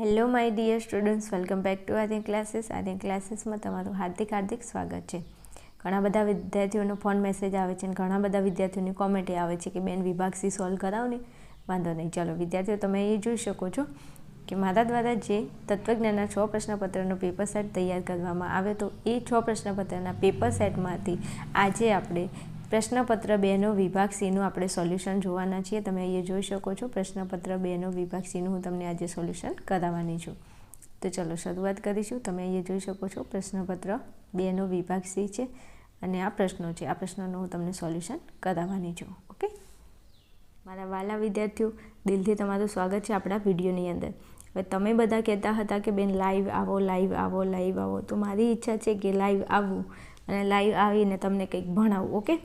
Hello my dear students welcome back to Aadin classes Aadin ક્લાસીસમાં તમારું હાર્દિક હાર્દિક સ્વાગત છે. ઘણા બધા વિદ્યાર્થીઓનો ફોન મેસેજ આવે છે અને ઘણા બધા વિદ્યાર્થીઓની કોમેન્ટ આવે છે કે, બેન, વિભાગ સી સોલ્વ કરાવો ને. વાંધો નહીં. ચાલો, વિદ્યાર્થીઓ, તમે એ જોઈ શકો છો કે મારા દ્વારા જે તત્વજ્ઞાનના છ પ્રશ્નપત્રનો પેપર સેટ તૈયાર કરવામાં આવે તો એ છ પ્રશ્નપત્રના પેપર સેટમાંથી આજે આપણે પ્રશ્નપત્ર બેનો વિભાગ સીનું આપણે સોલ્યુશન જોવાના છીએ. તમે અહીંયા જોઈ શકો છો પ્રશ્નપત્ર બેનો વિભાગ સીનું હું તમને આજે સોલ્યુશન કરાવવાની છું. તો ચલો શરૂઆત કરીશું. તમે અહીંયા જોઈ શકો છો પ્રશ્નપત્ર બેનો વિભાગ સી છે અને આ પ્રશ્નો છે. આ પ્રશ્નોનું હું તમને સોલ્યુશન કરાવવાની છું. ઓકે? મારા વાલા વિદ્યાર્થીઓ, દિલથી તમારું સ્વાગત છે આપણા વિડીયોની અંદર. હવે તમે બધા કહેતા હતા કે, બેન, લાઈવ આવો લાઈવ આવો લાઈવ આવો. તો મારી ઈચ્છા છે કે લાઈવ આવવું અને લાઈવ આવીને તમને કંઈક ભણાવું. ઓકે?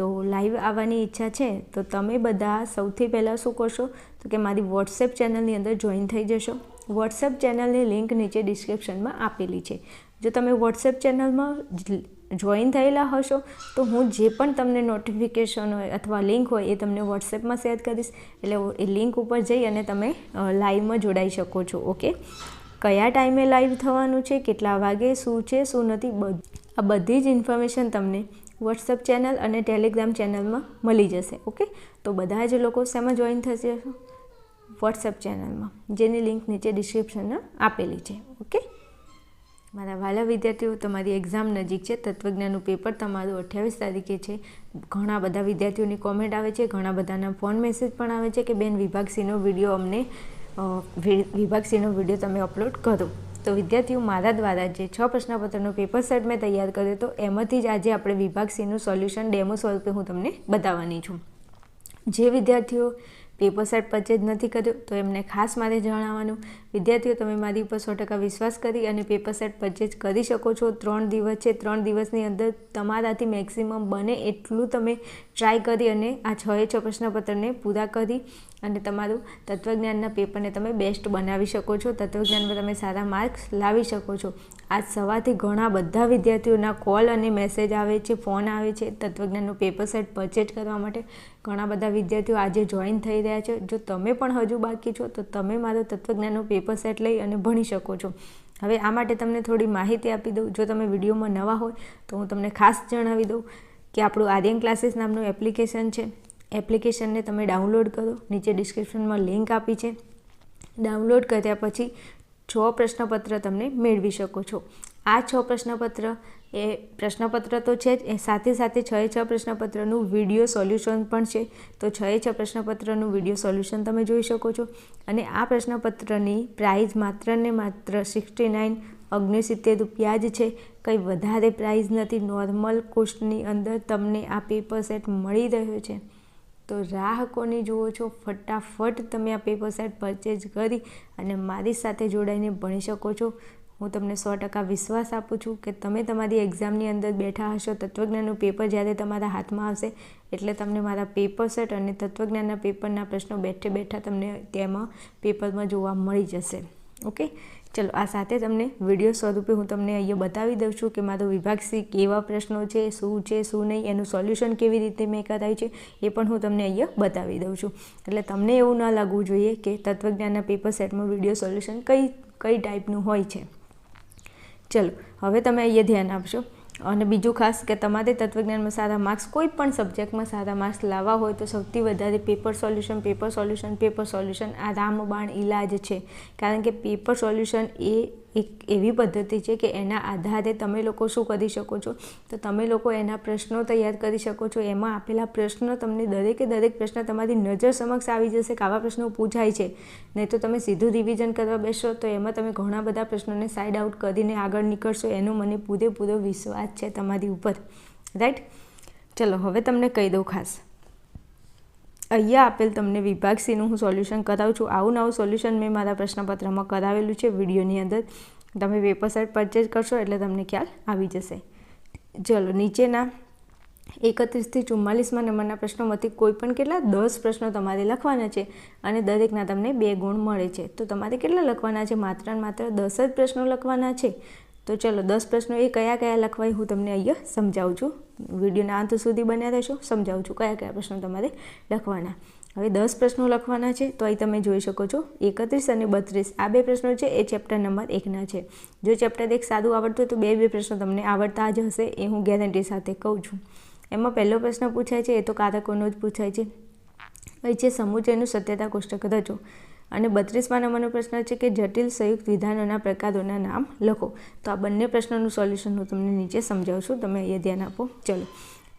તો લાઈવ આવવાની ઈચ્છા છે, તો તમે બધા સૌથી પહેલાં શું કરશો? તો કે મારી વોટ્સએપ ચેનલની અંદર જોઈન થઈ જશો. વોટ્સએપ ચેનલની લિંક નીચે ડિસ્ક્રિપ્શનમાં આપેલી છે. જો તમે વોટ્સએપ ચેનલમાં જોઈન થયેલા હશો, તો હું જે પણ તમને નોટિફિકેશન હોય અથવા લિંક હોય એ તમને વોટ્સએપમાં શેર કરીશ. એટલે એ લિંક ઉપર જઈ અને તમે લાઈવમાં જોડાઈ શકો છો. ઓકે? કયા ટાઈમે લાઈવ થવાનું છે, કેટલા વાગે, શું છે, શું નથી આ બધી જ ઇન્ફોર્મેશન તમને વોટ્સઅપ ચેનલ અને ટેલિગ્રામ ચેનલમાં મળી જશે, ઓકે? તો બધા જ લોકો શેમાં જોઈન થશે? વોટ્સઅપ ચેનલમાં, જેની લિંક નીચે ડિસ્ક્રિપ્શનમાં આપેલી છે, ઓકે? મારા વાલા વિદ્યાર્થીઓ, તમારી એક્ઝામ નજીક છે, તત્વજ્ઞાનનું પેપર તમારું અઠ્યાવીસ તારીખે છે. ઘણા બધા વિદ્યાર્થીઓની કોમેન્ટ આવે છે, ઘણા બધાના ફોન મેસેજ પણ આવે છે કે, બેન, વિભાગ વીડિયો અમને વિભાગ વીડિયો તમે અપલોડ કરો. તો વિદ્યાર્થીઓ, મારા દ્વારા જે છ પ્રશ્નપત્રનો પેપર સેટ મેં તૈયાર કર્યો તો એમાંથી જ આજે આપણે વિભાગ સીનું સોલ્યુશન ડેમો સ્વરૂપે હું તમને બતાવવાની છું. જે વિદ્યાર્થીઓ પેપર સેટ પરચેજ નથી કર્યો તો એમને ખાસ મારે જણાવવાનું. વિદ્યાર્થીઓ, તમે મારી ઉપર સો ટકા વિશ્વાસ કરી અને પેપર સેટ પરચેજ કરી શકો છો. ત્રણ દિવસ છે, ત્રણ દિવસની અંદર તમારાથી મેક્સિમમ બને એટલું તમે ટ્રાય કરી અને આ છ એ છ પ્રશ્નપત્રને પૂરા કરી. અને તમારું તત્વજ્ઞાનના પેપરને તમે બેસ્ટ બનાવી શકો છો. તત્વજ્ઞાનમાં તમે સારા માર્ક્સ લાવી શકો છો. આજ સવારથી ઘણા બધા વિદ્યાર્થીઓના કોલ અને મેસેજ આવે છે ફોન આવે છે. તત્વજ્ઞાનનું પેપર સેટ પરચેજ કરવા માટે ઘણા બધા વિદ્યાર્થીઓ આજે જોઈન થઈ રહ્યા છે. જો તમે પણ હજુ બાકી છો, તો તમે મારો તત્વજ્ઞાનનું પેપર સેટ લઈ અને ભણી શકો છો. હવે આ માટે તમને થોડી માહિતી આપી દઉં. જો તમે વિડીયોમાં નવા હોય, તો હું તમને ખાસ જણાવી દઉં કે આપણું આર્યન ક્લાસીસ નામનું એપ્લિકેશન છે. એપ્લિકેશનને તમે ડાઉનલોડ કરો. નીચે ડિસ્ક્રિપ્શનમાં લિંક આપી છે. ડાઉનલોડ કર્યા પછી છ પ્રશ્નપત્ર તમને મેળવી શકો છો. આ છ પ્રશ્નપત્ર એ પ્રશ્નપત્ર તો છે જ, એ સાથે સાથે છ છ પ્રશ્નપત્રનું વીડિયો સોલ્યુશન પણ છે. તો છ છ પ્રશ્નપત્રનું વીડિયો સોલ્યુશન તમે જોઈ શકો છો. અને આ પ્રશ્નપત્રની પ્રાઇઝ માત્ર ને માત્ર સિક્સટી નાઇન ઓગણસિત્તેર રૂપિયા જ છે. કંઈ વધારે પ્રાઇઝ નથી. નોર્મલ કોસ્ટની અંદર તમને આ પેપર સેટ મળી રહ્યો છે. તો રાહ કોની જુઓ છો? ફટાફટ તમે આ પેપર સેટ પરચેજ કરી અને મારી સાથે જોડાઈને ભણી શકો છો. હું તમને સો ટકા વિશ્વાસ આપું છું કે તમે તમારી એક્ઝામની અંદર બેઠા હશો. તત્વજ્ઞાનનું પેપર જ્યારે તમારા હાથમાં આવશે, એટલે તમને મારા પેપર સેટ અને તત્વજ્ઞાનના પેપરના પ્રશ્નો બેઠે બેઠા તમને તેમાં પેપરમાં જોવા મળી જશે. ઓકે ચલો, આ સાથે તમને વીડિયો સ્વરૂપે હું તમને અહીંયા બતાવી દઉં છું કે મારો વિભાગ સી કેવા પ્રશ્નો છે, શું છે, શું નહીં, એનું સોલ્યુશન કેવી રીતે મેં કરાયું છે, એ પણ હું તમને અહીંયા બતાવી દઉં છું. એટલે તમને એવું ના લાગવું જોઈએ કે તત્વજ્ઞાનના પેપર સેટમાં વીડિયો સોલ્યુશન કઈ કઈ ટાઈપનું હોય છે. ચલો, હવે તમે અહીંયા ધ્યાન આપશો. અને બીજું ખાસ કે તમારે તત્વજ્ઞાનમાં સારા માર્ક્સ કોઈ પણ સબ્જેક્ટમાં સારા માર્ક્સ લાવવા હોય તો સૌથી વધારે paper solution paper solution paper solution આ રામબાણ ઇલાજ છે. કારણ કે પેપર સોલ્યુશન એ એક એવી પદ્ધતિ છે કે એના આધારે તમે લોકો શું કરી શકો છો? તો તમે લોકો એના પ્રશ્નો તૈયાર કરી શકો છો. એમાં આપેલા પ્રશ્નો તમને દરેકે દરેક પ્રશ્ન તમારી નજર સમક્ષ આવી જશે કે આવા પ્રશ્નો પૂછાય છે. નહીં તો તમે સીધું રિવિઝન કરવા બેસો તો એમાં તમે ઘણા બધા પ્રશ્નોને સાઇડ આઉટ કરીને આગળ નીકળશો. એનો મને પૂરેપૂરો વિશ્વાસ છે તમારી ઉપર. રાઈટ ચલો, હવે તમને કહી દઉં ખાસ. અહીંયા આપેલ તમને વિભાગ સીનું હું સોલ્યુશન કરાવું છું. આવું નવું સોલ્યુશન મેં મારા પ્રશ્નપત્રમાં કરાવેલું છે વિડીયોની અંદર. તમે વેબસાઇટ પરચેજ કરશો એટલે તમને ખ્યાલ આવી જશે. ચલો, નીચેના એકત્રીસથી ચુમ્માલીસમાં નંબરના પ્રશ્નોમાંથી કોઈ પણ કેટલા? દસ પ્રશ્નો તમારે લખવાના છે અને દરેકના તમને બે ગુણ મળે છે. તો તમારે કેટલા લખવાના છે? માત્ર માત્ર દસ જ પ્રશ્નો લખવાના છે. તો ચલો, દસ પ્રશ્નો એ કયા કયા લખવાય હું તમને અહીંયા સમજાવું છું. વિડીયોના અંત સુધી બન્યા રહેશો, સમજાવું છું કયા કયા પ્રશ્નો તમારે લખવાના. હવે દસ પ્રશ્નો લખવાના છે, તો અહીં તમે જોઈ શકો છો, એકત્રીસ અને બત્રીસ. આ બે પ્રશ્નો છે, એ ચેપ્ટર નંબર એકના છે. જો ચેપ્ટર એક સાદું આવડતું હોય તો બે બે પ્રશ્નો તમને આવડતા જ હશે, એ હું ગેરંટી સાથે કહું છું. એમાં પહેલો પ્રશ્ન પૂછાય છે, એ તો કારકોનો જ પૂછાય છે. અહીં છે સમુચયનું સત્યતા કોષ્ટક રચો. અને બત્રીસમાં નંબરનો પ્રશ્ન છે કે જટિલ સંયુક્ત વિધાનોના પ્રકારોના નામ લખો. તો આ બંને પ્રશ્નોનું સોલ્યુશન હું તમને નીચે સમજાવું છું તમે અહીંયા ધ્યાન આપો. ચલો.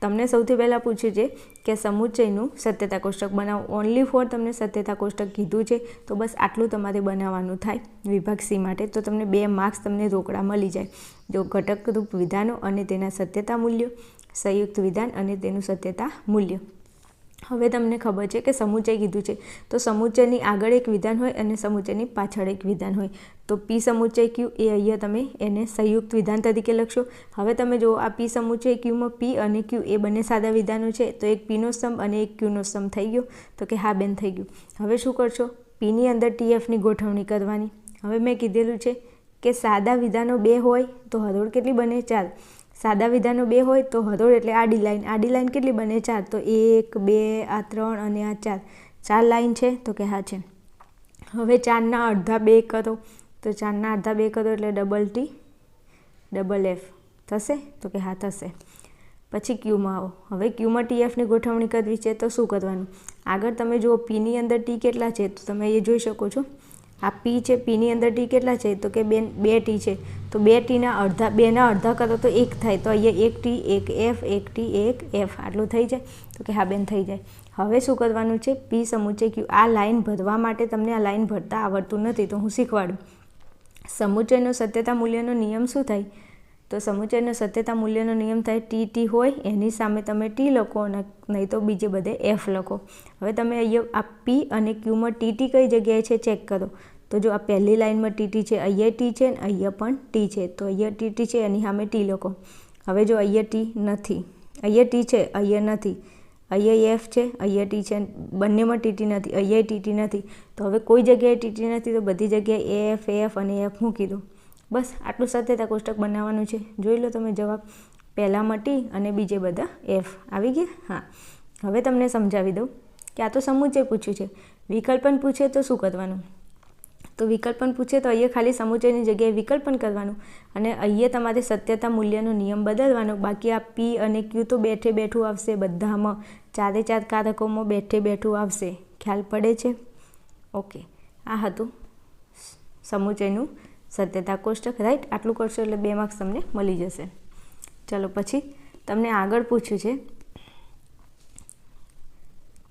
તમને સૌથી પહેલાં પૂછ્યું છે કે સમુચ્ચયનું સત્યતા કોષ્ટક બનાવો. ઓનલી ફોર તમને સત્યતા કોષ્ટક કીધું છે. તો બસ આટલું તમારે બનાવવાનું થાય વિભાગ સી માટે. તો તમને બે માર્ક્સ તમને રોકડા મળી જાય. જો ઘટકરૂપ વિધાનો અને તેના સત્યતા મૂલ્યો, સંયુક્ત વિધાન અને તેનું સત્યતા મૂલ્ય. હવે તમને ખબર છે કે સમુચય કીધું છે. તો સમુચયની આગળ એક વિધાન હોય અને સમુચયની પાછળ એક વિધાન હોય. તો પી સમુચય ક્યુ એ અહીંયા તમે એને સંયુક્ત વિધાન તરીકે લખશો. હવે તમે જુઓ, આ પી સમુચય ક્યુમાં પી અને ક્યુ એ બંને સાદા વિધાનો છે. તો એક પીનો સ્તંભ અને એક ક્યુનો સ્તંભ થઈ ગયો. તો કે હા, બેન, થઈ ગયું. હવે શું કરશો? પીની અંદર ટીએફની ગોઠવણી કરવાની. હવે મેં કીધેલું છે કે સાદા વિધાનો બે હોય તો હરોળ કેટલી બને? ચાર. સાદા વિધાનો બે હોય તો હરોળ એટલે આડી લાઈન. આડી લાઈન કેટલી બને? ચાર. તો એક, બે, આ ત્રણ અને આ ચાર. ચાર લાઈન છે તો કે હા છે. હવે ચારના અડધા બે કરો. તો ચારના અડધા બે કરો એટલે ડબલ ટી, ડબલ એફ થશે તો કે હા થશે. પછી ક્યુમાં આવો. હવે ક્યુમાં ટીએફની ગોઠવણી કરવી છે તો શું કરવાનું? આગળ તમે જુઓ પીની અંદર ટી કેટલા છે? તો તમે એ જોઈ શકો છો. આ પી છે પીની અંદર ટી કેટલા છે? તો કે બેન બે ટી છે. તો બે ટીના અડધા, બેના અડધા કરો તો એક થાય. તો અહીંયા એક ટી એક એફ એક ટી એક એફ આટલું થઈ જાય. તો કે હા, બેન, થઈ જાય. હવે શું કરવાનું છે? પી સમુચય ક્યુ આ લાઇન ભરવા માટે તમને આ લાઇન ભરતા આવડતું નથી. તો હું શીખવાડું. સમુચયનો સત્યતા મૂલ્યનો નિયમ શું થાય? તો સમુચયનો સત્યતા મૂલ્યનો નિયમ થાય ટી ટી હોય, એની સામે તમે ટી લખો અને નહીં તો બીજે બધે એફ લખો. હવે તમે અહીંયા આ પી અને ક્યુમાં ટી ટી કઈ જગ્યાએ છે? ચેક કરો. તો જો આ પહેલી લાઇનમાં ટીટી છે, અહીંયા ટી છે ને અહીંયા પણ ટી છે. તો અહીંયા ટીટી છે, એની સામે ટી લખો. હવે જો અહીંયા ટી નથી, અહીંયા ટી છે, અહીંયા નથી, અહીંયા એફ છે, અહીંયા ટી છે, બંનેમાં ટીટી નથી, અહીંયા ટીટી નથી. તો હવે કોઈ જગ્યાએ ટીટી નથી, તો બધી જગ્યાએ એફ એફ અને એફ મૂકી દો. બસ આટલું સત્યતા કોષ્ટક બનાવવાનું છે. જોઈ લો તમે જવાબ. પહેલાંમાં ટી અને બીજે બધા એફ. આવી ગયા? હા. હવે તમને સમજાવી દઉં. કે આ તો સમૂચે પૂછ્યું છે. વિકલ્પન પૂછે તો શું કરવાનું? તો વિકલ્પન પૂછે તો અહીંયા ખાલી સમુચયની જગ્યાએ વિકલ્પન કરવાનું. અને અહીંયા તમારે સત્યતા મૂલ્યનો નિયમ બદલવાનો. બાકી આ પી અને ક્યુ તો બેઠે બેઠું આવશે બધામાં. ચારે ચાર કારકોમાં બેઠે બેઠું આવશે. ખ્યાલ પડે છે? ઓકે. આ હતું સમુચયનું સત્યતા કોષ્ટક. રાઈટ? આટલું કરશો એટલે બે માર્ક્સ તમને મળી જશે. ચલો પછી તમને આગળ પૂછ્યું છે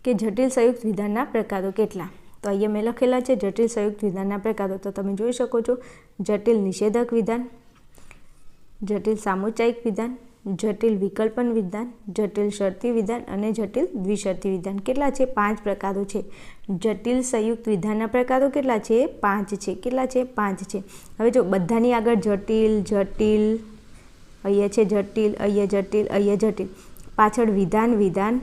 કે જટિલ સંયુક્ત વિધાનના પ્રકારો કેટલા? તો અહીંયા મેં લખેલા છે, જટિલ સંયુક્ત વિધાનના પ્રકારો. તો તમે જોઈ શકો છો, જટિલ નિષેધક વિધાન, જટિલ સામુચાયિક વિધાન, જટિલ વિકલ્પન વિધાન, જટિલ શરતી વિધાન અને જટિલ દ્વિશરતી વિધાન. કેટલા છે? પાંચ પ્રકારો છે. જટિલ સંયુક્ત વિધાનના પ્રકારો કેટલા છે? પાંચ છે. કેટલા છે? પાંચ છે. હવે જો બધાની આગળ જટિલ જટિલ, અહીંયા છે જટિલ, અહીંયા જટિલ અહીંયા જટિલ. પાછળ વિધાન વિધાન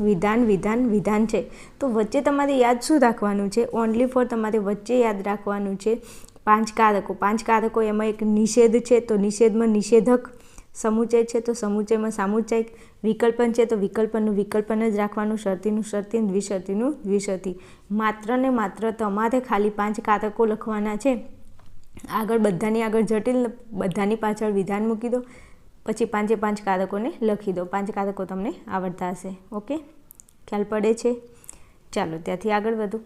વિધાન વિધાન વિધાન છે. તો વચ્ચે તમારે યાદ શું રાખવાનું છે? ઓનલી ફોર તમારે વચ્ચે યાદ રાખવાનું છે પાંચ કારકો. પાંચ કારકો એમાં એક નિષેધ છે, તો નિષેધમાં નિષેધક સમુચય છે, તો સમુચયમાં સામુચાયિક. વિકલ્પન છે, તો વિકલ્પનનું વિકલ્પન જ રાખવાનું. શરતીનું શરતી, દ્વિશરતીનું દ્વિશરતી. માત્ર ને માત્ર તમારે ખાલી પાંચ કારકો લખવાના છે. આગળ બધાની આગળ જટિલ, બધાની પાછળ વિધાન મૂકી દો. પછી પાંચે પાંચ કારકોને લખી દો. પાંચ કારકો તમને આવડતા હશે. ઓકે? ખ્યાલ પડે છે? ચાલો, ત્યાંથી આગળ વધો.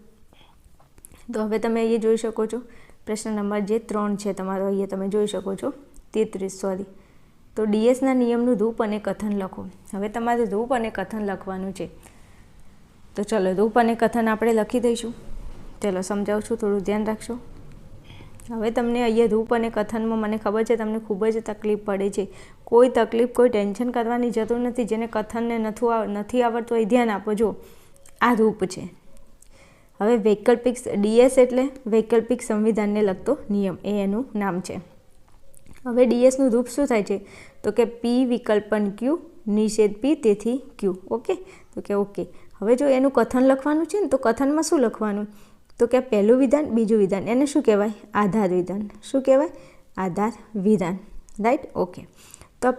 તો હવે તમે અહીંયા જોઈ શકો છો, પ્રશ્ન નંબર જે ત્રણ છે તમારો, અહીંયા તમે જોઈ શકો છો. તેત્રીસ, સોરી. તો ડીએસના નિયમનું રૂપ અને કથન લખો. હવે તમારે રૂપ અને કથન લખવાનું છે. તો ચલો, રૂપ અને કથન આપણે લખી દઈશું. ચલો સમજાવું છું થોડું ધ્યાન રાખશો. હવે તમને અહીંયા રૂપ અને કથનમાં મને ખબર છે, તમને ખૂબ જ તકલીફ પડે છે. કોઈ તકલીફ, કોઈ ટેન્શન કરવાની જરૂર નથી, જેને કથનને નથું નથી આવડતું, એ ધ્યાન આપો. જો, આ રૂપ છે. હવે વૈકલ્પિક ડીએસ એટલે વૈકલ્પિક સંવિધાનને લગતો નિયમ. એ એનું નામ છે. હવે ડીએસનું રૂપ શું થાય છે? તો કે પી વિકલ્પન ક્યુ નિષેધ પી તેથી ક્યુ ઓકે? તો કે ઓકે. હવે જો એનું કથન લખવાનું છે ને, તો કથનમાં શું લખવાનું? તો કે પહેલું વિધાન, બીજું વિધાન. એને શું કહેવાય? આધાર વિધાન. શું કહેવાય? આધાર વિધાન. રાઈટ? ઓકે. તો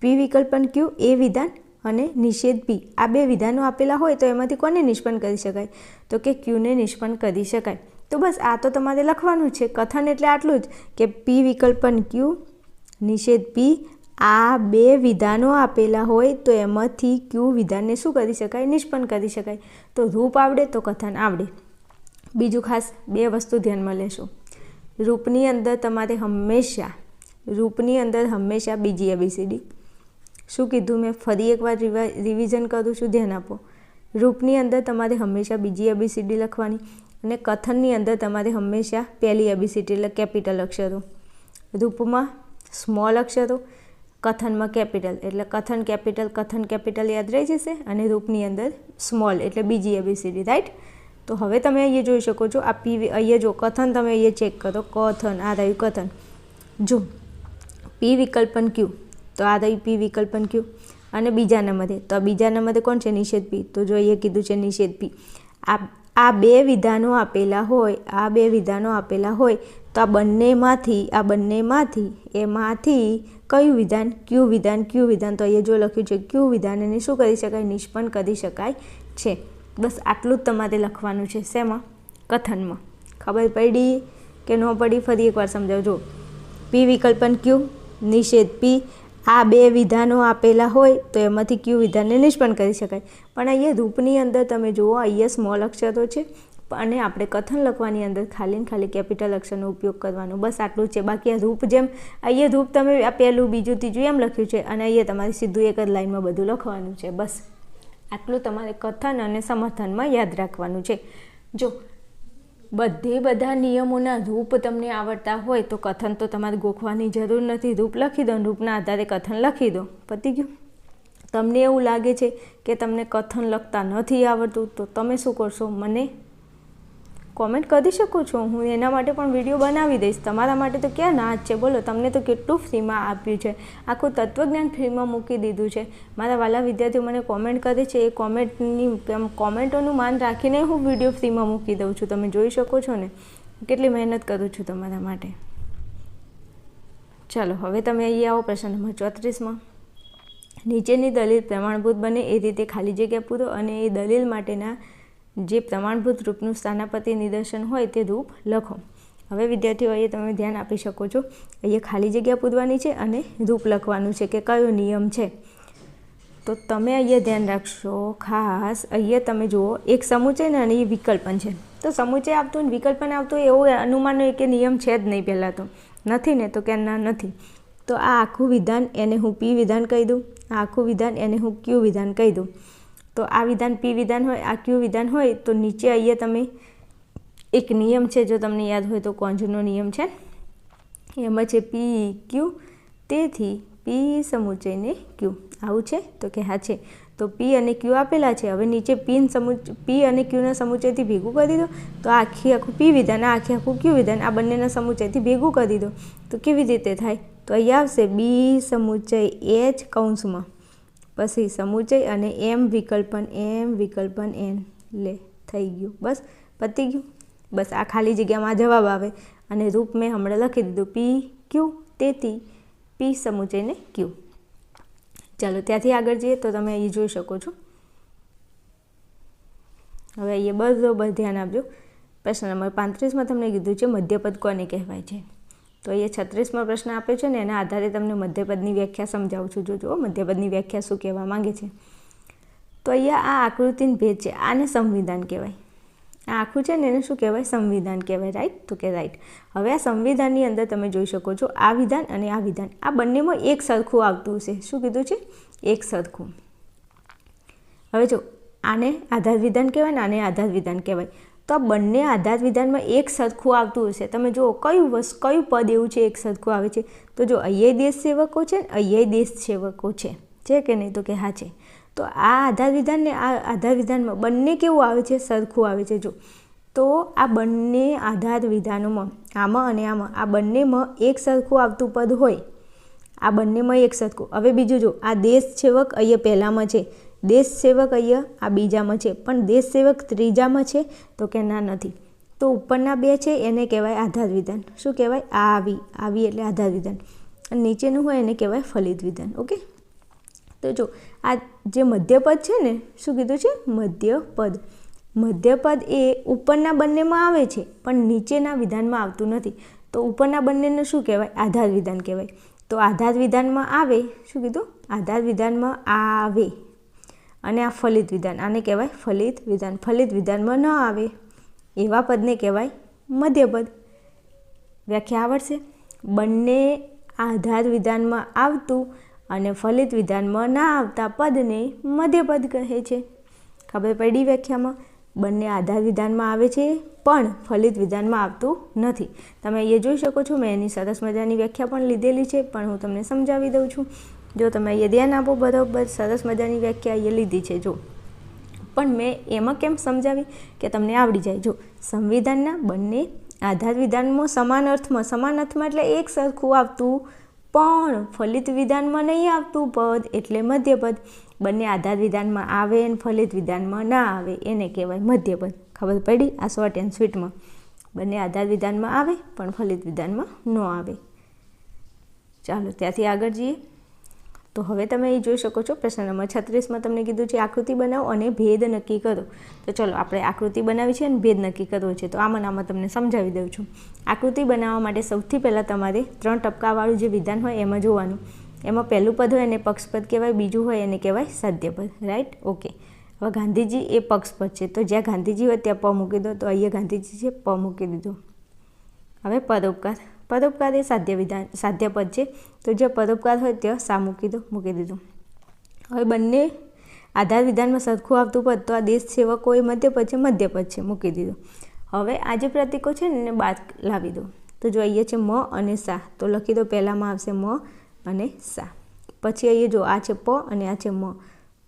પી વિકલ્પન ક્યુ, એ વિધાન અને નિષેધ પી. આ બે વિધાનો આપેલા હોય તો એમાંથી કોને નિષ્પન્ન કરી શકાય? તો કે ક્યુને નિષ્પન્ન કરી શકાય. તો બસ આ તો તમારે લખવાનું છે. કથન એટલે આટલું જ કે પી વિકલ્પન ક્યુ, નિષેધ પી, આ બે વિધાનો આપેલા હોય તો એમાંથી ક્યુ વિધાનને શું કરી શકાય? નિષ્પન્ન કરી શકાય. તો રૂપ આવડે તો કથન આવડે. બીજું ખાસ બે વસ્તુ ધ્યાનમાં લેશો. રૂપની અંદર તમારે હંમેશા રૂપની અંદર હંમેશા બીજી એબીસીડી શું કીધું મેં? ફરી એકવાર રિવિઝન કરું છું, ધ્યાન આપો. રૂપની અંદર તમારે હંમેશા બીજી એબીસીડી લખવાની અને કથનની અંદર તમારે હંમેશા પહેલી એબીસીડી એટલે કેપિટલ અક્ષરો. રૂપમાં સ્મોલ અક્ષરો, કથનમાં કેપિટલ. એટલે કથન કેપિટલ કથન કેપિટલ યાદ રહી જશે અને રૂપની અંદર સ્મોલ એટલે બીજી એબીસીડી રાઈટ? તો હવે તમે અહીંયા જોઈ શકો છો, આ પી અહીંયા જો કથન તમે અહીંયા ચેક કરો, કથન, આ રહ્યું કથન. જો પી વિકલ્પન ક્યુ. તો આ થઈ પી વિકલ્પન ક્યુ. અને બીજા નંબરે તો બીજા નંબરે કોણ છે? નિષેધ પી. તો જો અહીંયા કીધું છે નિષેધ પી. આ આ બે વિધાનો આપેલા હોય, આ બે વિધાનો આપેલા હોય, તો આ બંનેમાંથી આ બંનેમાંથી, એમાંથી કયું વિધાન? ક્યુ વિધાન ક્યુ વિધાન. તો અહીંયા જો લખ્યું છે, ક્યુ વિધાન એને શું કરી શકાય? નિષ્પન્ન કરી શકાય છે. બસ આટલું જ તમારે લખવાનું છે, શેમાં? કથનમાં. ખબર પડી કે ન પડી? ફરી એકવાર સમજાવજો. પી વિકલ્પન ક્યુ. નિષેધ પી આ બે વિધાનો આપેલા હોય તો એમાંથી ક્યુ વિધાનને નિષ્પન્ન કરી શકાય. પણ અહીંયા રૂપની અંદર તમે જુઓ, અહીંયા સ્મોલ અક્ષરો છે. અને આપણે કથન લખવાની અંદર ખાલી ને ખાલી કેપિટલ અક્ષરનો ઉપયોગ કરવાનો. બસ આટલું છે. બાકી આ રૂપ જેમ, અહીંયા રૂપ તમે આ પહેલું, બીજું, ત્રીજું એમ લખ્યું છે અને અહીંયા તમારે સીધું એક જ લાઈનમાં બધું લખવાનું છે. બસ આટલું તમારે કથન અને સમર્થનમાં યાદ રાખવાનું છે. જો બધે બધા નિયમોના રૂપ તમને આવડતા હોય તો કથન તો તમારે ગોખવાની જરૂર નથી. રૂપ લખી દો રૂપના આધારે કથન લખી દો. પતી ગયું? તમને એવું લાગે છે કે તમને કથન લખતા નથી આવડતું, તો તમે શું કરશો? મને કોમેન્ટ કરી શકો છો. હું એના માટે પણ વીડિયો બનાવી દઈશ. તમારા માટે તો ક્યાં ના છે? બોલો, તમને તો કેટલું ફ્રીમાં આપ્યું છે. આખું તત્વજ્ઞાન ફ્રીમાં મૂકી દીધું છે. મારા વાલા વિદ્યાર્થીઓ મને કોમેન્ટ કરે છે. એ કોમેન્ટની કોમેન્ટોનું માન રાખીને હું વીડિયો ફ્રીમાં મૂકી દઉં છું. તમે જોઈ શકો છો ને. કેટલી મહેનત કરું છું તમારા માટે. ચાલો, હવે તમે અહીંયા આવો પ્રશ્ન નંબર ચોત્રીસમાં. નીચેની દલીલ પ્રમાણભૂત બને એ રીતે ખાલી જગ્યા પૂરો અને એ દલીલ માટેના જે પ્રમાણભૂત રૂપનું સ્થાનાપતિ નિદર્શન હોય તે રૂપ લખો. હવે વિદ્યાર્થીઓ, અહીંયા તમે ધ્યાન આપી શકો છો. અહીંયા ખાલી જગ્યા પૂરવાની છે અને રૂપ લખવાનું છે કે કયો નિયમ છે. તો તમે અહીંયા ધ્યાન રાખશો, ખાસ અહીંયા તમે જુઓ, એક સમુચય ને અને એ વિકલ્પન છે. તો સમુચય આવતું ને વિકલ્પન આવતું એવો અનુમાન કે નિયમ છે જ નહીં પહેલાં તો. નથી ને તો કે ના, નથી. તો આ આખું વિધાન એને હું પી વિધાન કહી દઉં? આ આખું વિધાન એને હું ક્યુ વિધાન કહી દઉં? તો આ વિધાન, પી વિધાન હોય, આ ક્યુ વિધાન હોય, તો નીચે અહીંયા તમે. એક નિયમ છે, જો તમને યાદ હોય તો કોંજનો નિયમ છે. એમાં છે પી, ક્યુ. તેથી પી સમુચયને ક્યુ. આવું છે? તો કે હા છે. તો પી અને ક્યુ આપેલા છે. હવે નીચે પી સમુચ, પી અને ક્યુના સમુચયથી ભેગું કરી દો તો આખી આખું પી વિધાન આખી આખું ક્યુ વિધાન, આ બંનેના સમુચયથી ભેગું કરી દો તો કેવી રીતે થાય? તો અહીંયા આવશે બી સમુચય એચ કૌંસમાં. પછી સમુચય અને એમ વિકલ્પન એમ વિકલ્પન, એન. લે, થઈ ગયું. બસ, પતી ગયું. બસ, આ ખાલી જગ્યામાં જવાબ આવે અને રૂપ મેં હમણાં લખી દીધું. પી, ક્યુ, તેથી પી સમુચયને ક્યુ. ચાલો, ત્યાંથી આગળ જઈએ તો તમે અહીં જોઈ શકો છો. હવે અહીંયા બધો બસ ધ્યાન આપજો. પ્રશ્ન નંબર પાંત્રીસમાં તમને કીધું છે, મધ્યપદ કોને કહેવાય છે? તો એ છત્રીસમો પ્રશ્ન આપ્યો છે ને એના આધારે તમને મધ્યપદની વ્યાખ્યા સમજાવું છું. જોજો મધ્યપદની વ્યાખ્યા શું કહેવા માંગે છે? તો અહીંયા આ આકૃતિનો ભેદ છે. આને સંવિધાન કહેવાય. આ આખું છે ને એને શું કહેવાય? સંવિધાન કહેવાય. રાઈટ તો કે રાઈટ હવે આ સંવિધાનની અંદર તમે જોઈ શકો છો આ વિધાન અને આ વિધાન. આ બંનેમાં એક સરખું આવતું છે શું કીધું છે? એક સરખું. હવે જો, આને આધાર વિધાન કહેવાય ને આને આધાર વિધાન કહેવાય. તો આ બંને આધાર વિધાનમાં એક સરખું આવતું હશે. તમે જુઓ, કયું વસ, કયું પદ એવું છે, એક સરખું આવે છે. તો જો અહીંયા દેશ સેવકો છે ને અહીંયા દેશ સેવકો છે. છે કે નહીં? તો કે હા છે. તો આ આધાર વિધાનને આ આધાર વિધાનમાં બંને કેવું આવે છે? સરખું આવે છે. જો, તો આ બંને આધાર વિધાનોમાં આમાં અને આમાં આ બંનેમાં એક સરખું આવતું પદ હોય. આ બંનેમાં એક સરખું. હવે બીજું જો, આ દેશ સેવક અહીંયા પહેલાંમાં છે. દેશ સેવક અહીંયા, આ બીજામાં છે. પણ દેશ સેવક ત્રીજામાં છે તો કે ના નથી. તો ઉપરના બે છે એને કહેવાય આધાર વિધાન. શું કહેવાય? આવી. આવી એટલે આધાર વિધાન. અને નીચેનું હોય એને કહેવાય ફલિત વિધાન. ઓકે? તો જો, આ જે મધ્યપદ છે ને, શું કીધું છે? મધ્યપદ. મધ્યપદ એ ઉપરના બંનેમાં આવે છે, પણ નીચેના વિધાનમાં આવતું નથી. તો ઉપરના બંનેને શું કહેવાય? આધાર વિધાન કહેવાય. તો આધાર વિધાનમાં આવે, શું કીધું? આધાર વિધાનમાં આવે. અને આ ફલિત વિધાન. આને કહેવાય ફલિત વિધાન. ફલિત વિધાનમાં ન આવે. એવા પદને કહેવાય મધ્યપદ. વ્યાખ્યા આવડશે? બંને આધાર વિધાનમાં આવતું અને ફલિત વિધાનમાં ના આવતા પદને મધ્યપદ કહે છે. ખબર પડી વ્યાખ્યામાં? બંને આધાર વિધાનમાં આવે છે, પણ ફલિત વિધાનમાં આવતું નથી. તમે એ જોઈ શકો છો, મેં એની સરસ મજાની વ્યાખ્યા પણ લીધેલી છે, પણ હું તમને સમજાવી દઉં છું. જો તમે એ ધ્યાન આપો, બરાબર, સરસ મજાની વ્યાખ્યા એ લીધી છે, જો. પણ મેં એમાં કેમ સમજાવી? કે તમને આવડી જાય. જો, સંવિધાનના બંને આધાર વિધાનમાં સમાન અર્થમાં સમાન અર્થમાં એટલે એક સરખું આવતું, પણ ફલિત વિધાનમાં નહીં આવતું પદ એટલે મધ્યપદ. બંને આધાર વિધાનમાં આવે અને ફલિત વિધાનમાં ના આવે, એને કહેવાય મધ્યપદ. ખબર પડી? આ શોર્ટ એન્ડ સ્વીટમાં બંને આધાર વિધાનમાં આવે, પણ ફલિત વિધાનમાં ન આવે. ચાલો, ત્યાંથી આગળ જઈએ. તો હવે તમે એ જોઈ શકો છો, પ્રશ્ન નંબર છત્રીસમાં તમને કીધું છે, આકૃતિ બનાવો અને ભેદ નક્કી કરો. તો ચલો, આપણે આકૃતિ બનાવી છે અને ભેદ નક્કી કરવો છે. તો આમાં આમાં તમને સમજાવી દઉં છું. આકૃતિ બનાવવા માટે સૌથી પહેલાં તમારે ત્રણ ટપકાવાળું જે વિધાન હોય એમાં જોવાનું. એમાં પહેલું પદ હોય એને પક્ષપદ કહેવાય, બીજું હોય એને કહેવાય સાધ્યપદ રાઈટ? ઓકે. હવે ગાંધીજી એ પક્ષપદ છે. તો જ્યાં ગાંધીજી હોય ત્યાં પ મૂકી દો. તો અહીંયા ગાંધીજી છે, પ મૂકી દીધો. હવે પરોપકાર પરોપકાર એ સાધ્ય વિધાન, સાધ્ય પદ છે. તો જે પરોપકાર હોય તે સા મૂકી દો? મૂકી દીધું. હવે બંને આધાર વિધાનમાં સરખું આવતું પદ તો આ દેશ સેવકો એ મધ્યપદ છે મધ્યપદ છે. મૂકી દીધું. હવે આ જે પ્રતિકો છે ને, એને બાદ લાવી દો. તો જો અહીંયા છે મ અને સા તો લખી દો પહેલાંમાં આવશે મ અને સા પછી અહીંયા જો આ છે પ અને આ છે મ,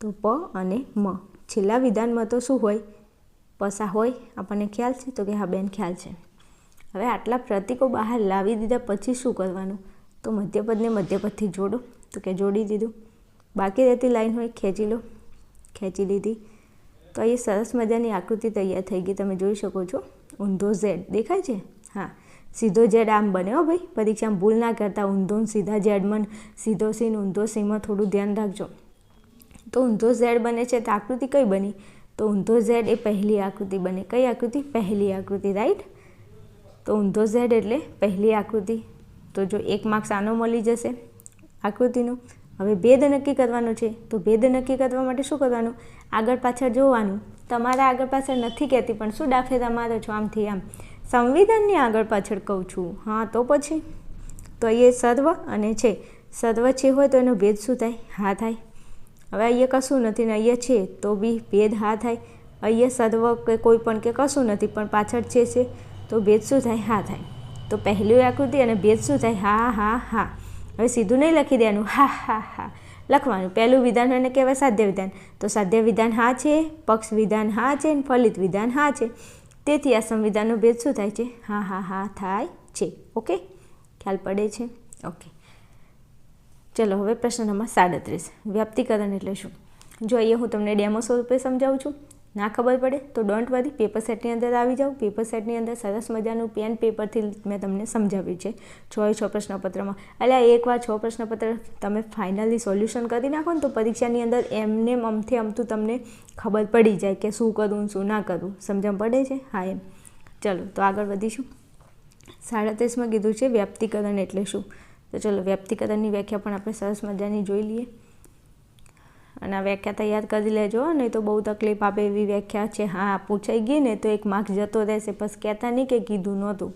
તો પ અને મ. છેલ્લા વિધાનમાં તો શું હોય? પસા હોય. આપણને ખ્યાલ છે? તો કે હા, બેન, ખ્યાલ છે. હવે આટલા પ્રતિકો બહાર લાવી દીધા પછી શું કરવાનું? તો મધ્યપદને મધ્યપદથી જોડો. તો કે જોડી દીધું. બાકી રહેતી લાઈન હોય ખેંચી લો. ખેંચી લીધી. તો અહીં સરસ મજાની આકૃતિ તૈયાર થઈ ગઈ. તમે જોઈ શકો છો. ઊંધો ઝેડ. દેખાય છે? હા. સીધો ઝેડ આમ બને હો ભાઈ. પરીક્ષામાં ભૂલ ના કરતા ઊંધો સીધા ઝેડમાં સીધો સીન, ઊંધો સીમાં થોડું ધ્યાન રાખજો. તો ઊંધો ઝેડ બને છે તો આકૃતિ કઈ બની? તો ઊંધો ઝેડ એ પહેલી આકૃતિ બને. કઈ આકૃતિ? પહેલી આકૃતિ, રાઈટ? તો ઊંધો ઝેડ એટલે પહેલી આકૃતિ. તો જો એક માર્ક્સ આનો મળી જશે આકૃતિનો. હવે ભેદ નક્કી કરવાનો છે. તો ભેદ નક્કી કરવા માટે શું કરવાનું? આગળ પાછળ જોવાનું. તમારા આગળ પાછળ નથી કહેતી, પણ શું દાખલે તમારો છો? આમથી આમ. સંવિધાનની આગળ પાછળ કહું છું. હા, તો પછી? તો એ સર્વ અને છે. સર્વ છે હોય તો એનો ભેદ શું થાય? હા થાય. હવે અહીંયા કશું નથી ને અહીંયા છે તો બી ભેદ હા થાય. અહીંયા સર્વ કે કોઈ પણ કે કશું નથી, પણ પાછળ છે છે. તો ભેદ શું થાય? હા થાય. તો પહેલી આકૃતિ અને ભેદ શું થાય? હા હા હા. હવે સીધું નહીં લખી દેવાનું. હા હા હા. લખવાનું. પહેલું વિધાન એને કહેવાય સાધ્ય વિધાન. તો સાધ્ય વિધાન હા છે, પક્ષ વિધાન હા છે અને ફલિત વિધાન હા છે. તેથી આ સંવિધાનનો ભેદ શું થાય છે? હા હા હા થાય છે. ઓકે? ખ્યાલ પડે છે? ઓકે. ચલો, હવે પ્રશ્ન નંબર સાડત્રીસ. વ્યાપ્તિકરણ એટલે શું? જો અહીંયા હું તમને ડેમો સ્વરૂપે સમજાવું છું. ના ખબર પડે? તો ડોન્ટ વરી પેપર સેટની અંદર આવી જાઓ. પેપર સેટની અંદર સરસ મજાનું પેન પેપરથી મેં તમને સમજાવ્યું છે. છ એ છ પ્રશ્નપત્રમાં. એટલે એકવાર છ પ્રશ્નપત્ર તમે ફાઇનલી સોલ્યુશન કરી નાખો ને તો પરીક્ષાની અંદર એમને અમથી અમથું તમને ખબર પડી જાય કે શું કરવું શું ના કરવું સમજણ પડે છે? હા, એમ. ચલો, તો આગળ વધીશું. સાડત્રીસમાં કીધું છે વ્યાપ્તિકરણ એટલે શું? તો ચલો વ્યાપ્તિકરણની વ્યાખ્યા પણ આપણે સરસ મજાની જોઈ લઈએ. અને આ વ્યાખ્યા તૈયાર કરી લેજો, નહીં તો બહુ તકલીફ આપે એવી વ્યાખ્યા છે. હા, પૂછાઈ ગઈ ને તો એક માર્ક જતો રહેશે. બસ કહેતા નહીં કે કીધું નહોતું.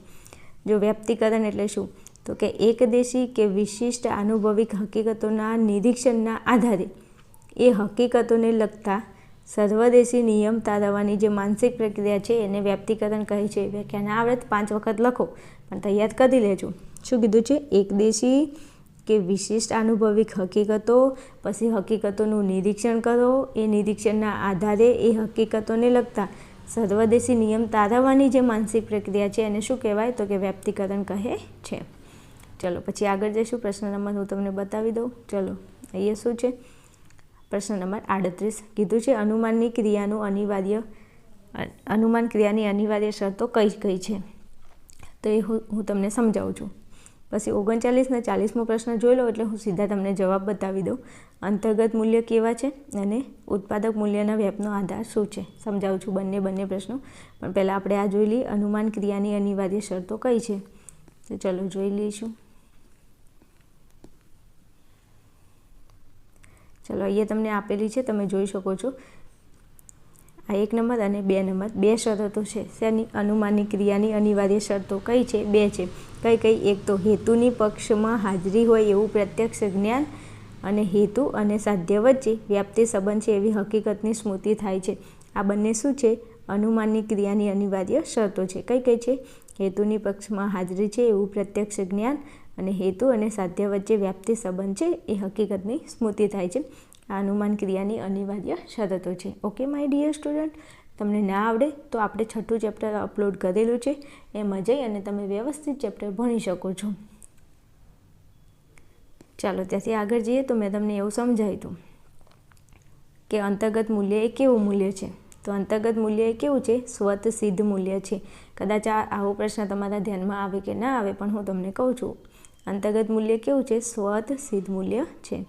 જો વ્યાપ્તિકરણ એટલે શું? તો કે એકદેશી કે વિશિષ્ટ અનુભવિક હકીકતોના નિરીક્ષણના આધારે. એ હકીકતોને લગતા સર્વદેશી નિયમ તારવવાની જે માનસિક પ્રક્રિયા છે એને વ્યાપ્તિકરણ કહે છે. વ્યાખ્યાના આવડત પાંચ વખત લખો, પણ તૈયાર કરી લેજો. શું કીધું છે? એકદેશી કે વિશિષ્ટ અનુભવિક હકીકતો, પછી હકીકતોનું નિરીક્ષણ કરો. એ નિરીક્ષણના આધારે એ હકીકતોને લગતા સર્વદેશી નિયમ તારવવાની જે માનસિક પ્રક્રિયા છે એને શું કહેવાય? તો કે વ્યાપ્તિકરણ કહે છે. ચલો, પછી આગળ જઈશું. પ્રશ્ન નંબર હું તમને બતાવી દઉં. ચલો, અહીંયા શું છે? પ્રશ્ન નંબર આડત્રીસ. કીધું છે, અનુમાનની ક્રિયાનું અનિવાર્ય, અનુમાન ક્રિયાની અનિવાર્ય શરતો કઈ કઈ છે? તો એ હું હું તમને સમજાવું છું. પછી ઓગણચાલીસના ચાલીસમો પ્રશ્ન જોઈ લો એટલે હું સીધા તમને જવાબ બતાવી દઉં. અંતર્ગત મૂલ્ય કેવા છે અને ઉત્પાદક મૂલ્યના વ્યાપનો આધાર શું છે? સમજાવું છું બંને બંને પ્રશ્નો. પણ પહેલાં આપણે આ જોઈ લઈએ અનુમાન ક્રિયાની અનિવાર્ય શરતો કઈ છે? તો ચલો જોઈ લઈશું. ચલો, અહીંયા તમને આપેલી છે, તમે જોઈ શકો છો. આ એક નંબર અને બે નંબર. બે શરતો છે. શેની? અનુમાનની ક્રિયાની અનિવાર્ય શરતો કઈ છે? બે છે. કઈ કઈ? એક તો હેતુની પક્ષમાં હાજરી હોય એવું પ્રત્યક્ષ જ્ઞાન અને હેતુ અને સાધ્ય વચ્ચે વ્યાપ્તિ સંબંધ છે એવી હકીકતની સ્મૃતિ થાય છે. આ બંને શું છે? અનુમાનની ક્રિયાની અનિવાર્ય શરતો છે. કઈ કઈ છે? હેતુની પક્ષમાં હાજરી છે એવું પ્રત્યક્ષ જ્ઞાન અને હેતુ અને સાધ્ય વચ્ચે વ્યાપ્તિ સંબંધ છે એ હકીકતની સ્મૃતિ થાય છે. આ અનુમાન ક્રિયાની અનિવાર્ય શરતો છે. ઓકે માય ડિયર સ્ટુડન્ટ તમને ના આવડે તો આપણે છઠ્ઠું ચેપ્ટર અપલોડ કરેલું છે. એમાં જઈ અને તમે વ્યવસ્થિત ચેપ્ટર ભણી શકો છો. ચાલો, ત્યાંથી આગળ જઈએ તો મેં તમને એવું સમજાવ્યું કે અંતર્ગત મૂલ્ય એ કેવું મૂલ્ય છે. તો અંતર્ગત મૂલ્ય એ કેવું છે? સ્વત સિદ્ધ મૂલ્ય છે. કદાચ આ આવો પ્રશ્ન તમારા ધ્યાનમાં આવે કે ના આવે પણ હું તમને કહું છું. અંતર્ગત મૂલ્ય કેવું છે? સ્વત સિદ્ધ મૂલ્ય છે.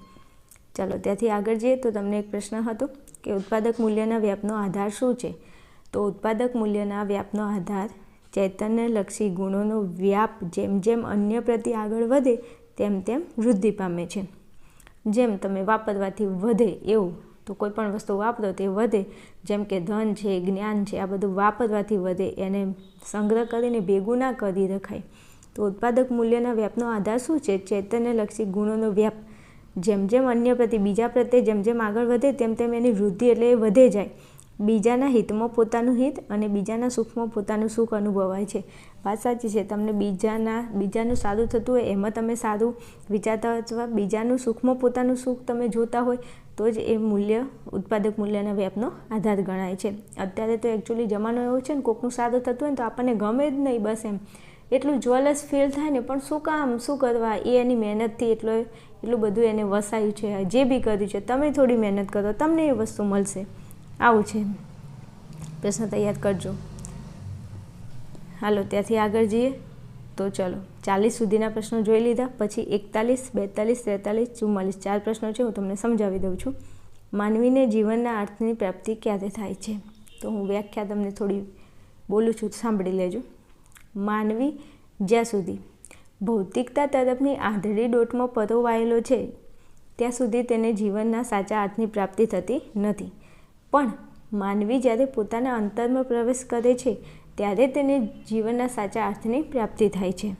ચાલો, ત્યાંથી આગળ જઈએ તો તમને એક પ્રશ્ન હતો કે ઉત્પાદક મૂલ્યના વ્યાપનો આધાર શું છે? તો ઉત્પાદક મૂલ્યના વ્યાપનો આધાર ચૈતન્યલક્ષી ગુણોનો વ્યાપ જેમ જેમ અન્ય પ્રતિ આગળ વધે, તેમ તેમ વૃદ્ધિ પામે છે. જેમ તમે વાપરવાથી વધે એવું, તો કોઈ પણ વસ્તુ વાપરો તે વધે. જેમ કે ધન છે, જ્ઞાન છે, આ બધું વાપરવાથી વધે, એને સંગ્રહ કરીને ભેગું ના કરી રખાય. તો ઉત્પાદક મૂલ્યના વ્યાપનો આધાર શું છે? ચૈતન્યલક્ષી ગુણોનો વ્યાપ જેમ જેમ અન્ય પ્રતિ બીજા પ્રત્યે જેમ જેમ આગળ વધે તેમ તેમ એની વૃદ્ધિ એટલે એ વધે જાય. બીજાના હિતમાં પોતાનું હિત અને બીજાના સુખમાં પોતાનું સુખ અનુભવાય છે. વાત સાચી છે, તમને બીજાના, બીજાનું સારું થતું હોય એમાં તમે સારું વિચારતા અથવા બીજાનું સુખમાં પોતાનું સુખ તમે જોતા હોય તો જ એ મૂલ્ય, ઉત્પાદક મૂલ્યના વ્યાપનો આધાર ગણાય છે. અત્યારે તો એકચ્યુઅલી જમાનો એવો છે ને, કોકનું સારું થતું હોય ને તો આપણને ગમે જ નહીં બસ એમ. એટલું જ્વેલસ ફીલ થાય ને, પણ શું કામ, શું કરવા? એ એની મહેનતથી એટલો એટલું બધું એને વસાયું છે, જે બી કર્યું છે, તમે થોડી મહેનત કરો, તમને એ વસ્તુ મળશે. આવું છે. પ્રશ્ન તૈયાર કરજો. હાલો, ત્યાંથી આગળ જઈએ. તો ચલો, ચાલીસ સુધીના પ્રશ્નો જોઈ લીધા, પછી એકતાલીસ, બેતાલીસ તેતાલીસ ચુમ્માલીસ, ચાર પ્રશ્નો છે, હું તમને સમજાવી દઉં છું. માનવીને જીવનના અર્થની પ્રાપ્તિ ક્યારે થાય છે? તો હું વ્યાખ્યા તમને થોડી બોલું છું, સાંભળી લેજો. માનવી જ્યાં સુધી ભૌતિકતા તરફની આંધળી ડોટમાં પરોવાયેલો છે. ત્યાં સુધી તેને જીવનના સાચા અર્થની પ્રાપ્તિ થતી નથી. પણ માનવી જ્યારે પોતાના અંતરમાં પ્રવેશ કરે છે, ત્યારે તેને જીવનના સાચા અર્થની પ્રાપ્તિ થાય છે.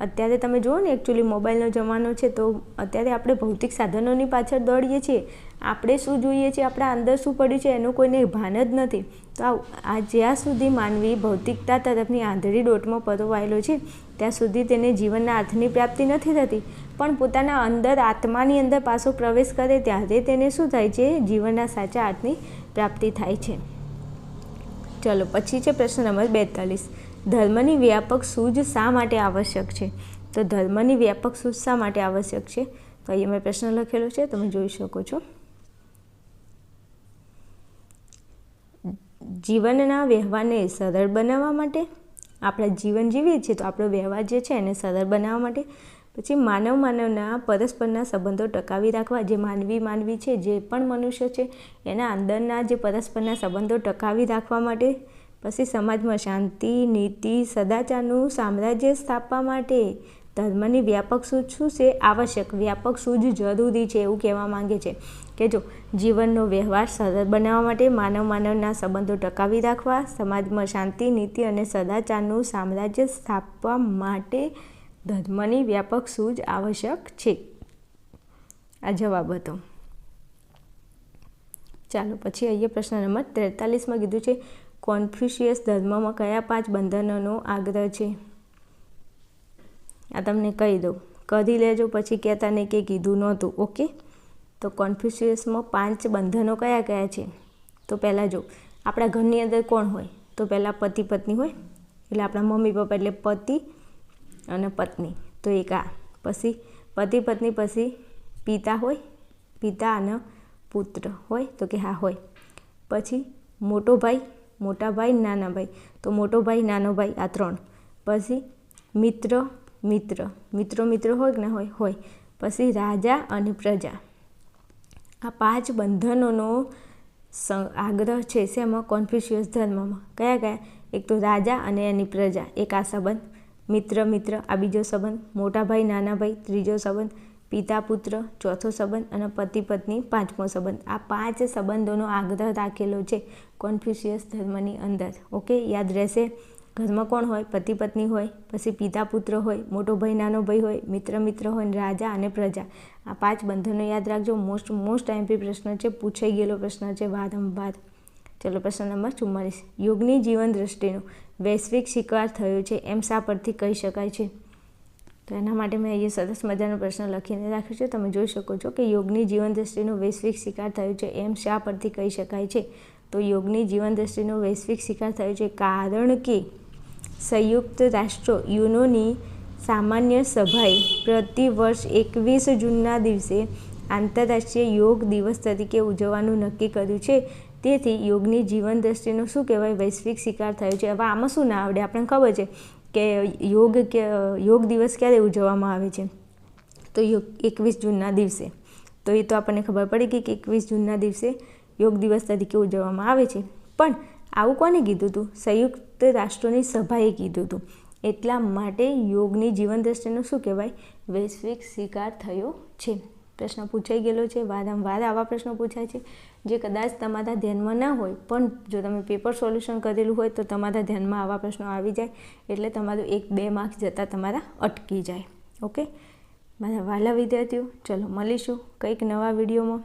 અત્યારે તમે જુઓ ને એકચ્યુઅલી મોબાઈલનો જમાનો છે, તો અત્યારે આપણે ભૌતિક સાધનોની પાછળ દોડીએ છીએ. આપણે શું જોઈએ છીએ? આપણા અંદર શું પડ્યું છે? એનું કોઈને ભાન જ નથી. તો આ જ્યાં સુધી માનવી ભૌતિકતા તરફની આંધળી દોટમાં પરોવાયેલો છે ત્યાં સુધી તેને જીવનના અર્થની પ્રાપ્તિ નથી થતી, પણ પોતાના અંદર આત્માની અંદર પાછો પ્રવેશ કરે ત્યારે તેને શું થાય છે? જીવનના સાચા અર્થની પ્રાપ્તિ થાય છે. ચલો, પછી છે પ્રશ્ન નંબર બેતાલીસ. ધર્મની વ્યાપક સૂઝ શા માટે આવશ્યક છે? તો ધર્મની વ્યાપક સૂઝ શા માટે આવશ્યક છે? તો અહીંયા મેં પ્રશ્ન લખેલો છે, તમે જોઈ શકો છો. જીવનના વ્યવહારને સરળ બનાવવા માટે આપણે જીવન જીવીએ છીએ તો આપણો વ્યવહાર જે છે એને સરળ બનાવવા માટે પછી માનવ માનવના પરસ્પરના સંબંધો ટકાવી રાખવા, જે માનવી માનવી છે, જે પણ મનુષ્ય છે, એના અંદરના જે પરસ્પરના સંબંધો ટકાવી રાખવા માટે પછી સમાજમાં શાંતિ, નીતિ, સદાચારનું સામ્રાજ્ય સ્થાપવા માટે ધર્મની વ્યાપક સૂઝ શું છે? આવશ્યક વ્યાપક સૂઝ જરૂરી છે એવું કહેવા માંગે છે. કે જો જીવનનો વ્યવહાર સરળ બનાવવા માટે માનવ માનવના સંબંધો ટકાવી રાખવા, સમાજમાં શાંતિ, નીતિ અને સદાચારનું સામ્રાજ્ય સ્થાપવા માટે ધર્મની વ્યાપક સૂઝ આવશ્યક છે. આ જવાબ હતો. ચાલો પછી અહીંયા પ્રશ્ન નંબર તેતાલીસમાં કીધું છે, કોન્ફ્યુશિયસ ધર્મમાં કયા પાંચ બંધનોનો આગ્રહ છે? આ તમને કહી દઉં. કરી લેજો, પછી કહેતા નહીં કે કીધું નહોતું. ઓકે? તો કોન્ફ્યુશિયસમાં પાંચ બંધનો કયા કયા છે? તો પહેલાં જો, આપણા ઘરની અંદર કોણ હોય? તો પહેલાં પતિ પત્ની હોય, એટલે આપણા મમ્મી પપ્પા એટલે પતિ અને પત્ની. તો એક આ, પછી પતિ પત્ની, પછી પિતા હોય, પિતા અને પુત્ર હોય, તો કે હા હોય. પછી મોટો ભાઈ, મોટા ભાઈ, નાના ભાઈ. તો મોટો ભાઈ, નાનો ભાઈ, આ ત્રણ. પછી મિત્ર મિત્ર. મિત્રો મિત્રો હોય કે ના હોય? હોય. પછી રાજા અને પ્રજા. આ પાંચ બંધનોનો આગ્રહ છે શેમાં? કોન્ફ્યુશિયસ ધર્મમાં. કયા કયા? એક તો રાજા અને એની પ્રજા. એક આ સંબંધ. મિત્ર મિત્ર. આ બીજો સંબંધ. મોટા ભાઈ, નાના ભાઈ. ત્રીજો સંબંધ. પિતા, પુત્ર. ચોથો સંબંધ અને પતિ, પત્ની. પાંચમો સંબંધ. આ પાંચ સંબંધોનો આગ્રહ રાખેલો છે કોન્ફ્યુશિયસ ધર્મની અંદર. ઓકે? યાદ રહેશે? ઘરમાં કોણ હોય? પતિ પત્ની હોય, પછી પિતા પુત્ર હોય, મોટો ભાઈ, નાનો ભાઈ હોય, મિત્ર મિત્ર હોય, રાજા અને પ્રજા. આ પાંચ બંધનો યાદ રાખજો. મોસ્ટ મોસ્ટ એમપી પ્રશ્ન છે, પૂછાઈ ગયેલો પ્રશ્ન છે વારંવાર ચલો પ્રશ્ન નંબર ચુમ્માલીસ યોગની જીવન દ્રષ્ટિનો વૈશ્વિક શિકાર થયો છે, એમ શા પરથી કહી શકાય છે? તો એના માટે મેં અહીંયા સરસ મજાનો પ્રશ્ન લખીને રાખ્યો છે. તમે જોઈ શકો છો કે યોગની જીવન દ્રષ્ટિનો વૈશ્વિક શિકાર થયો છે, એમ શા પરથી કહી શકાય છે? તો યોગની જીવન દ્રષ્ટિનો વૈશ્વિક શિકાર થયો છે, કારણ કે સંયુક્ત રાષ્ટ્રો યુનોની સામાન્ય સભાએ પ્રતિ વર્ષ એકવીસ જૂનના દિવસે આંતરરાષ્ટ્રીય યોગ દિવસ તરીકે ઉજવવાનું નક્કી કર્યું છે. તેથી યોગની જીવન દ્રષ્ટિનો શું કહેવાય? વૈશ્વિક શિકાર થયો છે. હવે આમાં શું ના આવડે? આપણને ખબર છે કે યોગ કે યોગ દિવસ ક્યારે ઉજવવામાં આવે છે? તો યોગ એકવીસ જૂનના દિવસે. તો એ તો આપણને ખબર પડી કે એકવીસ જૂનના દિવસે યોગ દિવસ તરીકે ઉજવવામાં આવે છે. પણ આવું કોને કીધું હતું સંયુક્ત રાષ્ટ્રોની સભાએ કીધું હતું એટલા માટે યોગની જીવન દ્રષ્ટિનો શું કહેવાય? વૈશ્વિક શિકાર થયો છે. પ્રશ્ન પૂછાઈ ગયેલો છે. વારંવાર આવા પ્રશ્નો પૂછાય છે, જે કદાચ તમારા ધ્યાનમાં ના હોય. પણ જો તમે પેપર સોલ્યુશન કરેલું હોય, તો તમારા ધ્યાનમાં આવા પ્રશ્નો આવી જાય. એટલે તમારું એક બે માર્ક્સ જતાં તમારા અટકી જાય. ઓકે? મારા વાલા વિદ્યાર્થીઓ, ચલો મળીશું કંઈક નવા વિડીયોમાં.